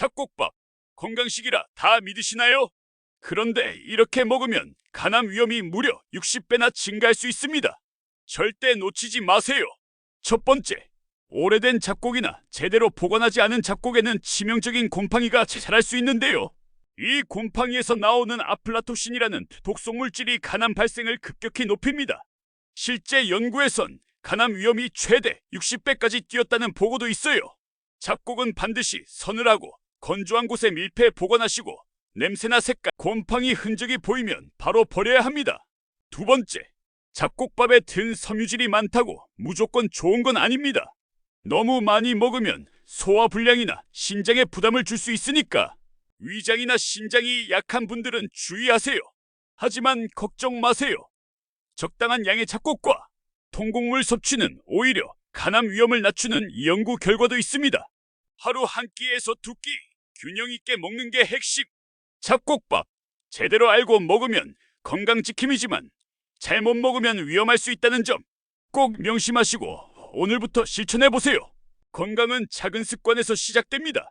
잡곡밥, 건강식이라 다 믿으시나요? 그런데 이렇게 먹으면 간암 위험이 무려 60배나 증가할 수 있습니다. 절대 놓치지 마세요. 첫 번째, 오래된 잡곡이나 제대로 보관하지 않은 잡곡에는 치명적인 곰팡이가 자랄 수 있는데요. 이 곰팡이에서 나오는 아플라토신이라는 독성 물질이 간암 발생을 급격히 높입니다. 실제 연구에선 간암 위험이 최대 60배까지 뛰었다는 보고도 있어요. 잡곡은 반드시 서늘하고 건조한 곳에 밀폐 보관하시고 냄새나 색깔, 곰팡이 흔적이 보이면 바로 버려야 합니다. 두 번째, 잡곡밥에 든 섬유질이 많다고 무조건 좋은 건 아닙니다. 너무 많이 먹으면 소화 불량이나 신장에 부담을 줄 수 있으니까 위장이나 신장이 약한 분들은 주의하세요. 하지만 걱정 마세요. 적당한 양의 잡곡과 통곡물 섭취는 오히려 간암 위험을 낮추는 연구 결과도 있습니다. 하루 한 끼에서 두 끼 균형 있게 먹는 게 핵심. 잡곡밥 제대로 알고 먹으면 건강 지킴이지만 잘못 먹으면 위험할 수 있다는 점 꼭 명심하시고 오늘부터 실천해 보세요. 건강은 작은 습관에서 시작됩니다.